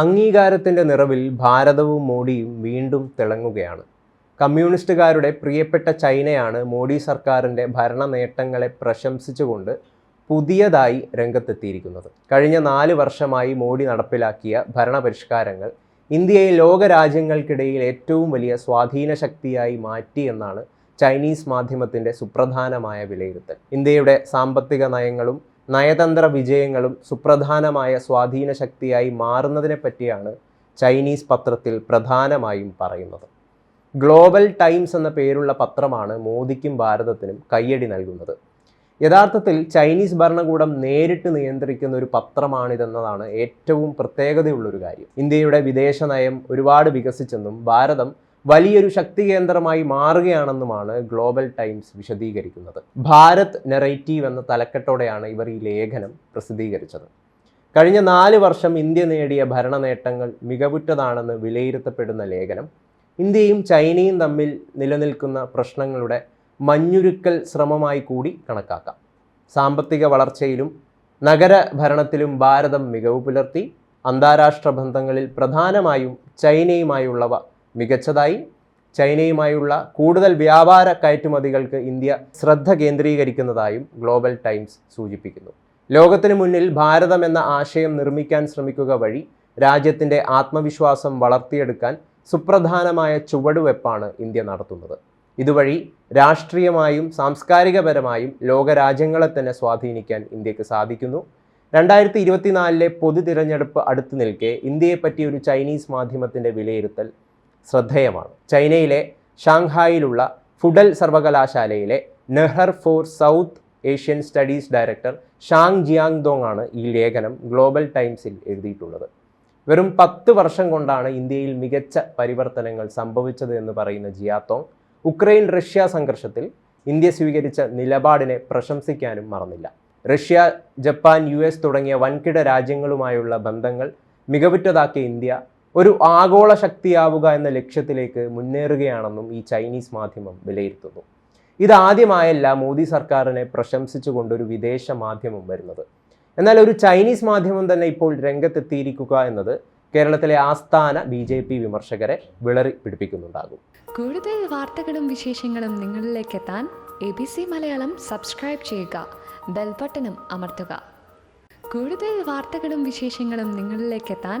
അംഗീകാരത്തിന്റെ നിറവിൽ ഭാരതവും മോഡിയും വീണ്ടും തിളങ്ങുകയാണ്. കമ്മ്യൂണിസ്റ്റുകാരുടെ പ്രിയപ്പെട്ട ചൈനയാണ് മോഡി സർക്കാരിന്റെ ഭരണ നേട്ടങ്ങളെ പ്രശംസിച്ചുകൊണ്ട് പുതിയതായി രംഗത്തെത്തിയിരിക്കുന്നത്. കഴിഞ്ഞ നാല് വർഷമായി മോഡി നടപ്പിലാക്കിയ ഭരണപരിഷ്കാരങ്ങൾ ഇന്ത്യയെ ലോകരാജ്യങ്ങൾക്കിടയിൽ ഏറ്റവും വലിയ സ്വാധീന ശക്തിയായി മാറ്റിയെന്നാണ് ചൈനീസ് മാധ്യമത്തിന്റെ സുപ്രധാനമായ വിലയിരുത്തൽ. ഇന്ത്യയുടെ സാമ്പത്തിക നയങ്ങളും നയതന്ത്ര വിജയങ്ങളും സുപ്രധാനമായ സ്വാധീന ശക്തിയായി മാറുന്നതിനെ പറ്റിയാണ് ചൈനീസ് പത്രത്തിൽ പ്രധാനമായും പറയുന്നത്. ഗ്ലോബൽ ടൈംസ് എന്ന പേരുള്ള പത്രമാണ് മോദിക്കും ഭാരതത്തിനും കയ്യടി നൽകുന്നത്. യഥാർത്ഥത്തിൽ ചൈനീസ് ഭരണകൂടം നേരിട്ട് നിയന്ത്രിക്കുന്ന ഒരു പത്രമാണിതെന്നതാണ് ഏറ്റവും പ്രത്യേകതയുള്ളൊരു കാര്യം. ഇന്ത്യയുടെ വിദേശ നയം ഒരുപാട് വികസിച്ചെന്നും ഭാരതം വലിയൊരു ശക്തി കേന്ദ്രമായി മാറുകയാണെന്നുമാണ് ഗ്ലോബൽ ടൈംസ് വിശദീകരിക്കുന്നത്. ഭാരത് നെറേറ്റീവ് എന്ന തലക്കെട്ടോടെയാണ് ഇവർ ഈ ലേഖനം പ്രസിദ്ധീകരിച്ചത്. കഴിഞ്ഞ നാല് വർഷം ഇന്ത്യ നേടിയ ഭരണ നേട്ടങ്ങൾ മികവുറ്റതാണെന്ന് വിലയിരുത്തപ്പെടുന്ന ലേഖനം ഇന്ത്യയും ചൈനയും തമ്മിൽ നിലനിൽക്കുന്ന പ്രശ്നങ്ങളുടെ മഞ്ഞുരുക്കൽ ശ്രമമായി കൂടി കണക്കാക്കാം. സാമ്പത്തിക വളർച്ചയിലും നഗര ഭരണത്തിലും ഭാരതം മികവ് പുലർത്തി അന്താരാഷ്ട്ര ബന്ധങ്ങളിൽ പ്രധാനമായും ചൈനയുമായുള്ളവ മികച്ചതായി ചൈനയുമായുള്ള കൂടുതൽ വ്യാപാര കയറ്റുമതികൾക്ക് ഇന്ത്യ ശ്രദ്ധ കേന്ദ്രീകരിക്കുന്നതായും ഗ്ലോബൽ ടൈംസ് സൂചിപ്പിക്കുന്നു. ലോകത്തിനു മുന്നിൽ ഭാരതം എന്ന ആശയം നിർമ്മിക്കാൻ ശ്രമിക്കുക വഴി രാജ്യത്തിന്റെ ആത്മവിശ്വാസം വളർത്തിയെടുക്കാൻ സുപ്രധാനമായ ചുവടുവെപ്പാണ് ഇന്ത്യ നടത്തുന്നത്. ഇതുവഴി രാഷ്ട്രീയമായും സാംസ്കാരികപരമായും ലോകരാജ്യങ്ങളെ തന്നെ സ്വാധീനിക്കാൻ ഇന്ത്യയ്ക്ക് സാധിക്കുന്നു. രണ്ടായിരത്തി ഇരുപത്തിനാലിലെ പൊതു തിരഞ്ഞെടുപ്പ് അടുത്തു നിൽക്കെ ഇന്ത്യയെപ്പറ്റി ഒരു ചൈനീസ് മാധ്യമത്തിന്റെ വിലയിരുത്തൽ ശ്രദ്ധേയമാണ്. ചൈനയിലെ ഷാങ്ഹായിലുള്ള ഫുഡൽ സർവകലാശാലയിലെ Nehar for South Asian studies director Zhang Jiadong ആണ് ഈ ലേഖനം ഗ്ലോബൽ ടൈംസിൽ എഴുതിയിട്ടുള്ളത്. വെറും പത്ത് വർഷം കൊണ്ടാണ് ഇന്ത്യയിൽ മികച്ച പരിവർത്തനങ്ങൾ സംഭവിച്ചത് എന്ന് പറയുന്ന ജിയാത്തോങ് ഉക്രൈൻ റഷ്യ സംഘർഷത്തിൽ ഇന്ത്യ സ്വീകരിച്ച നിലപാടിനെ പ്രശംസിക്കാനും മറന്നില്ല. റഷ്യ ജപ്പാൻ യു തുടങ്ങിയ വൻകിട രാജ്യങ്ങളുമായുള്ള ബന്ധങ്ങൾ മികവുറ്റതാക്കിയ ഇന്ത്യ ഒരു ആഗോള ശക്തിയാവുക എന്ന ലക്ഷ്യത്തിലേക്ക് മുന്നേറുകയാണെന്നും ഈ ചൈനീസ് മാധ്യമം വിലയിരുത്തുന്നു. ഇതാദ്യമായല്ല മോദി സർക്കാരിനെ പ്രശംസിച്ചുകൊണ്ടൊരു വിദേശ മാധ്യമം വരുന്നത്. എന്നാൽ ഒരു ചൈനീസ് മാധ്യമം തന്നെ ഇപ്പോൾ രംഗത്തെത്തിയിരിക്കുക എന്നത് കേരളത്തിലെ ആസ്ഥാന ബി ജെ പി വിമർശകരെ വിളറി പിടിപ്പിക്കുന്നുണ്ടാകും. കൂടുതൽ വാർത്തകളും വിശേഷങ്ങളും നിങ്ങളിലേക്ക് എത്താൻ A B C Malayalam subscribe ചെയ്യുക ബെൽബട്ടനും അമർത്തുക. കൂടുതൽ വാർത്തകളും വിശേഷങ്ങളും നിങ്ങളിലേക്ക് എത്താൻ